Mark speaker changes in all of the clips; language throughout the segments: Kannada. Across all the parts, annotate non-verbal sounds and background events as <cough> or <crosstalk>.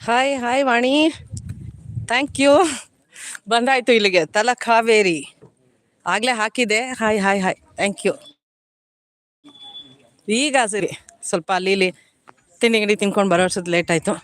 Speaker 1: Hi hi Vani thank you ಬಂದಾಯ್ತು ಇಲ್ಲಿಗೆ. ತಲ ಕಾವೇರಿ. ಆಗ್ಲೇ ಹಾಕಿದೆ. Hi hi hi thank you ಈಗ ಸರಿ. ಸ್ವಲ್ಪ ಅಲ್ಲಿ ಇಲ್ಲಿ ತಿಂಡಿ ಗಿಡಿ ತಿನ್ಕೊಂಡು ಬರೋ ವರ್ಷದ ಲೇಟ್ ಆಯ್ತು.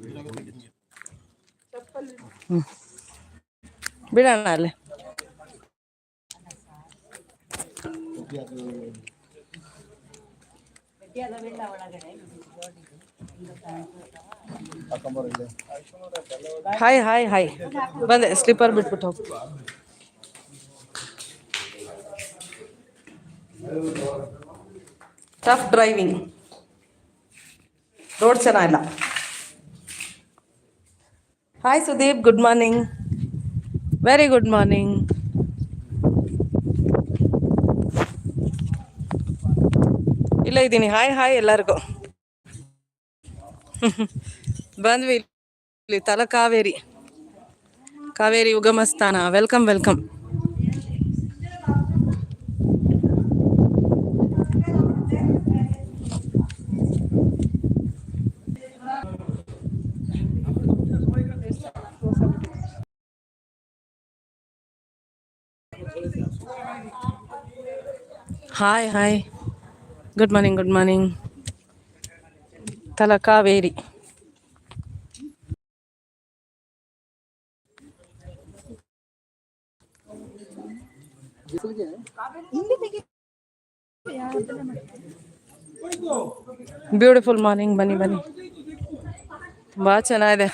Speaker 1: ಬಿಡೋಣ ಅಲ್ಲಿ ಹಾಯ್ ಹಾಯ್ ಹಾಯ್ ಬಂದೆ ಸ್ಲಿಪ್ಪರ್ ಬಿಟ್ಬಿಟ್ಟು ಹೋಗು ಟಫ್ ಡ್ರೈವಿಂಗ್ ರೋಡ್ ಚೆನ್ನಾಗಿಲ್ಲ hi Sudeep good morning very good morning ಇಲ್ಲೇ ಇದ್ದೀನಿ ಹಾಯ್ ಹಾಯ್ ಎಲ್ಲರಿಗೂ ಬಂದ್ವಿ ಇಲ್ಲಿ ತಲ ಕಾವೇರಿ ಕಾವೇರಿ ಉಗಮ ಸ್ಥಾನ welcome welcome hi hi good morning good morning ತಲ ಕಾವೇರಿ ಬ್ಯೂಟಿಫುಲ್ ಮಾರ್ನಿಂಗ್ ಬನ್ನಿ ಬನ್ನಿ ತುಂಬ ಚೆನ್ನಾಗಿದೆ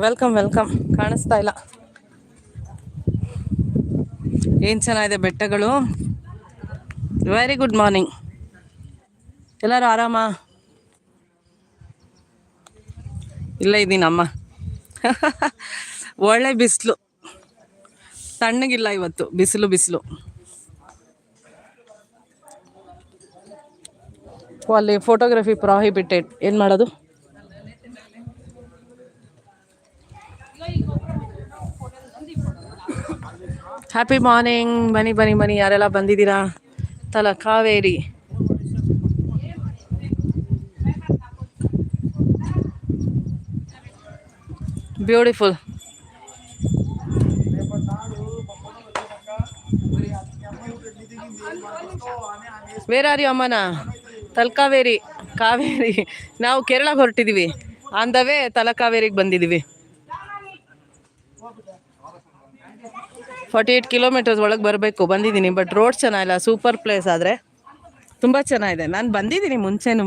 Speaker 1: ವೆಲ್ಕಮ್ ವೆಲ್ಕಮ್ ಕಾಣಿಸ್ತಾ ಇಲ್ಲ. ಏನು ಚೆನ್ನಾಗಿದೆ ಬೆಟ್ಟಗಳು? ವೆರಿ ಗುಡ್ ಮಾರ್ನಿಂಗ್ ಎಲ್ಲರೂ ಆರಾಮ? ಇಲ್ಲ ಇದ್ದೀನಮ್ಮ <laughs> ಒಳ್ಳೆ ಬಿಸಿಲು. ತಣ್ಣಗಿಲ್ಲ ಇವತ್ತು. ಬಿಸಿಲು ಬಿಸಿಲು. ಅಲ್ಲಿ ಫೋಟೋಗ್ರಫಿ ಪ್ರಾಹಿಬಿಟೆಡ್ ಏನು ಮಾಡೋದು? ಹ್ಯಾಪಿ ಮಾರ್ನಿಂಗ್ ಬನ್ನಿ ಬನ್ನಿ ಬನ್ನಿ. ಯಾರೆಲ್ಲ ಬಂದಿದ್ದೀರಾ? Talakaveri. Beautiful where are you ಅಮ್ಮನ ತಲಕಾವೇರಿ, ಕಾವೇರಿ. ನಾವು ಕೇರಳಕ್ಕೆ ಹೊರಟಿದ್ದೀವಿ ಆನ್ ದ ವೇ ತಲಕಾವೇರಿಗೆ ಬಂದಿದ್ದೀವಿ ಫಾರ್ಟಿ ಏಯ್ಟ್ ಕಿಲೋಮೀಟರ್ಸ್ ಒಳಗೆ ಬರಬೇಕು. ಬಂದಿದ್ದೀನಿ ಬಟ್ ರೋಡ್ ಚೆನ್ನಾಗಿಲ್ಲ. ಸೂಪರ್ ಪ್ಲೇಸ್ ಆದರೆ. ತುಂಬ ಚೆನ್ನಾಗಿದೆ. ನಾನು ಬಂದಿದ್ದೀನಿ ಮುಂಚೆನೂ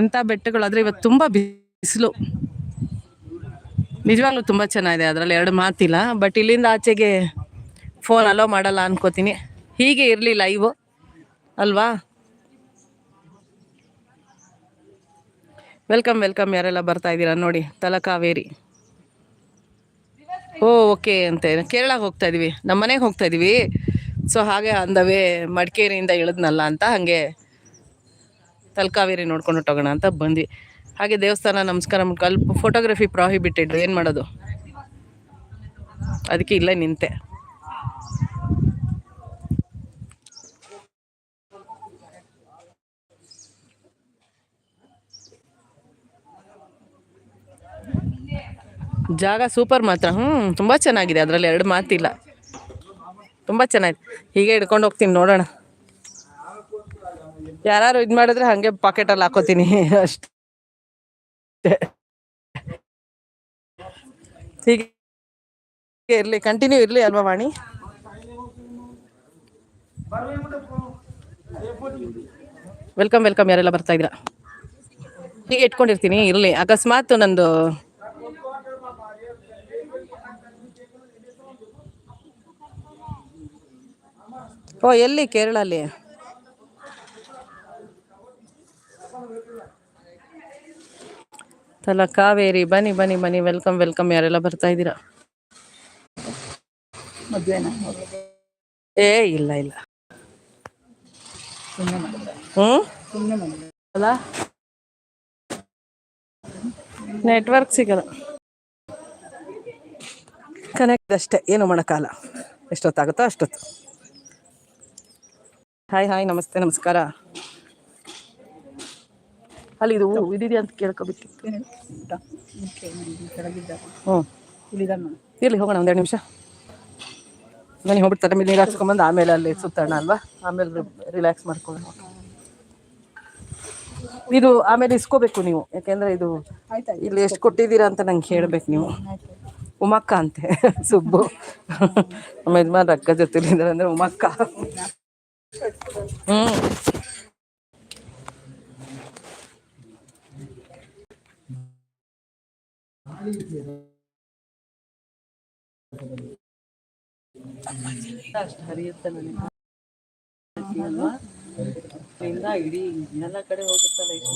Speaker 1: ಎಂಥ ಬೆಟ್ಟಗಳು ಆದರೆ ಇವತ್ತು ತುಂಬ ಬಿಸಿಲು. ನಿಜವಾಗ್ಲೂ ತುಂಬ ಚೆನ್ನಾಗಿದೆ ಅದರಲ್ಲಿ ಎರಡು ಮಾತಿಲ್ಲ ಬಟ್ ಇಲ್ಲಿಂದ ಆಚೆಗೆ ಫೋನ್ ಅಲೋ ಮಾಡಲ್ಲ ಅನ್ಕೋತೀನಿ. ಹೀಗೆ ಇರಲಿ ಲೈವ್ ಅಲ್ವಾ? ವೆಲ್ಕಮ್ ವೆಲ್ಕಮ್ ಯಾರೆಲ್ಲ ಬರ್ತಾ ಇದ್ದೀರಾ? ನೋಡಿ ತಲಕಾವೇರಿ ಓ, ಓಕೆ ಅಂತೆ. ಕೇರಳಕ್ಕೆ ಹೋಗ್ತಾ ಇದೀವಿ. ನಮ್ಮ ಮನೆಗೆ ಹೋಗ್ತಾ ಇದೀವಿ. ಸೊ ಹಾಗೆ ಅಂದವೇ ಮಡಿಕೇರಿಯಿಂದ ಇಳಿದ್ನಲ್ಲ ಅಂತ ಹಾಗೆ ತಲಕಾವೇರಿ ನೋಡ್ಕೊಂಡು ಹೊಟ್ಟೋಗೋಣ ಅಂತ ಬಂದ್ವಿ. ಹಾಗೆ ದೇವಸ್ಥಾನ ನಮಸ್ಕಾರ ಕಲ್ಪ ಫೋಟೋಗ್ರಫಿ ಪ್ರಾಹಿಬಿಟೆಡ್ ಏನು ಮಾಡೋದು? ಅದಕ್ಕೆ ಇಲ್ಲೇ ನಿಂತೆ. ಜಾಗ ಸೂಪರ್ ಮಾತ್ರ. ಹ್ಞೂ ತುಂಬ ಚೆನ್ನಾಗಿದೆ. ಅದರಲ್ಲಿ ಎರಡು ಮಾತಿಲ್ಲ. ತುಂಬ ಚೆನ್ನಾಗಿದೆ ಹೀಗೆ ಹಿಡ್ಕೊಂಡು ಹೋಗ್ತೀನಿ, ನೋಡೋಣ. ಯಾರು ಇದು ಮಾಡಿದ್ರೆ ಹಾಗೆ ಪಾಕೆಟಲ್ಲಿ ಹಾಕೋತೀನಿ. ಅಷ್ಟೇ. ಹೀಗೆ ಇರಲಿ ಕಂಟಿನ್ಯೂ ಇರಲಿ ಅಲ್ವಾ ವಾಣಿ? ವೆಲ್ಕಮ್ ವೆಲ್ಕಮ್ ಯಾರೆಲ್ಲ ಬರ್ತಾ ಇದ್ದೀರಾ? ಹೀಗೆ ಇಟ್ಕೊಂಡಿರ್ತೀನಿ, ಇರಲಿ. ಅಕಸ್ಮಾತ್ ನಂದು ಓ ಎಲ್ಲಿ? ಕೇರಳಲ್ಲಿ. ತಲ ಕಾವೇರಿ ಬನ್ನಿ ಬನ್ನಿ ಬನ್ನಿ ವೆಲ್ಕಮ್ ವೆಲ್ಕಮ್ ಯಾರೆಲ್ಲ ಬರ್ತಾ ಇದ್ದೀರಾ? ಏ ಇಲ್ಲ ಇಲ್ಲ. ಹ್ಮ್ ನೆಟ್ವರ್ಕ್ ಸಿಗಲ್ಲ. ಕನೆಕ್ಟ್ ಅಷ್ಟೇ ಏನು ಮಾಡೋಕ್ಕಲ್ಲ ಎಷ್ಟೊತ್ತಾಗುತ್ತೋ ಅಷ್ಟೊತ್ತು. ಹಾಯ್ ಹಾಯ್ ನಮಸ್ತೆ, ನಮಸ್ಕಾರ. ಅಲ್ಲಿ ಇದು ಇದಿದೆಯಾ ಅಂತ
Speaker 2: ಕೇಳ್ಕೊಬಿಟ್ಟಿತ್ತು
Speaker 1: ಹ್ಞೂ ಇರಲಿ, ಹೋಗೋಣ ಒಂದೆರಡು ನಿಮಿಷ. ನಾನು ಹೋಗ್ಬಿಡ್ತಾರೆ. ನೀರು ಹಾಕ್ಸ್ಕೊಂಬಂದು ಆಮೇಲೆ ಅಲ್ಲಿ ಸುತ್ತೋಣ ಅಲ್ವಾ? ಆಮೇಲೆ ರಿಲ್ಯಾಕ್ಸ್ ಮಾಡ್ಕೊಳ್ಳೋಣ. ಇದು ಆಮೇಲೆ ಇಸ್ಕೋಬೇಕು ನೀವು. ಯಾಕೆಂದ್ರೆ ಇದು ಇಲ್ಲಿ ಎಷ್ಟು ಕೊಟ್ಟಿದ್ದೀರಾ ಅಂತ ನಂಗೆ ಹೇಳ್ಬೇಕು ನೀವು. ಉಮಕ್ಕ ಅಂತೆ, ಸುಬ್ಬು. ನಮ್ಮ ಅಕ್ಕ ಜೊತೆಲಿದ್ದಾರೆ ಅಂದ್ರೆ ಉಮಕ್ಕ. ಇಡೀ ಎಲ್ಲ ಕಡೆ ಹೋಗುತ್ತಲ್ಲ ಇಷ್ಟು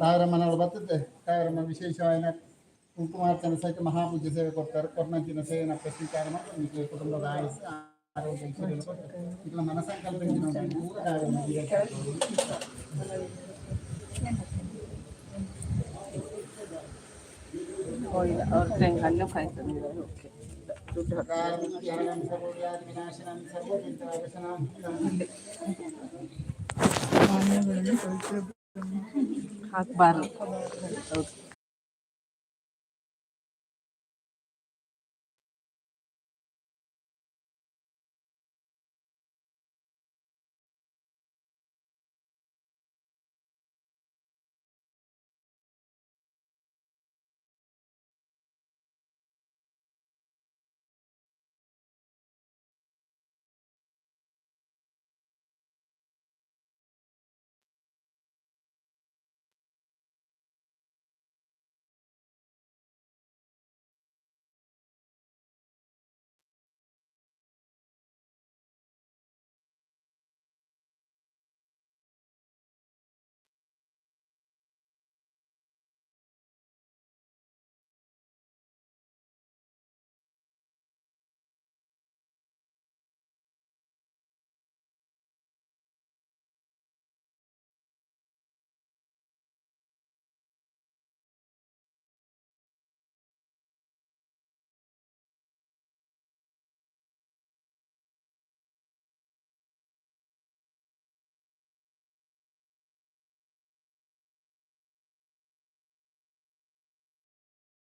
Speaker 3: ತಾವರಮ್ಮ ನಾವು ಬರ್ತದೆ ತಾವರಮ್ಮ ವಿಶೇಷವಾದ ಕುಂಕುಮಾರ್ಚನೆ ಸಹಿತ ಮಹಾಪೂಜೆ ಸೇವೆ ಕೊಡ್ತಾರೆ ಕೊರ್ನಂಚಿನ ಸೇವೆನ ಸ್ವೀಕಾರ ಮಾಡಿ ನಿಮಗೆ ಕುಟುಂಬದ ಆಯುಸ್ ಆರೋಗ್ಯ ಐಶ್ವರ್ಯ ಕೊಡ್ತಾರೆ ಇಲ್ಲ ಮನಸಂಕಲ್ಪ ಪೂರ ತಾವರಮ್ಮ
Speaker 1: ಓ ಇಲ್ಲ ಅವ್ರ ಹಣ್ಣು ಕಾಯ್ತಾನೆ ಓಕೆ ದುಡ್ಡು
Speaker 3: ವಿನಾಶನಂ ಸರ್ವಚಿಂತನಾಶನಂ
Speaker 1: ಹಾಕಬಾರ್ದು ಹೌದು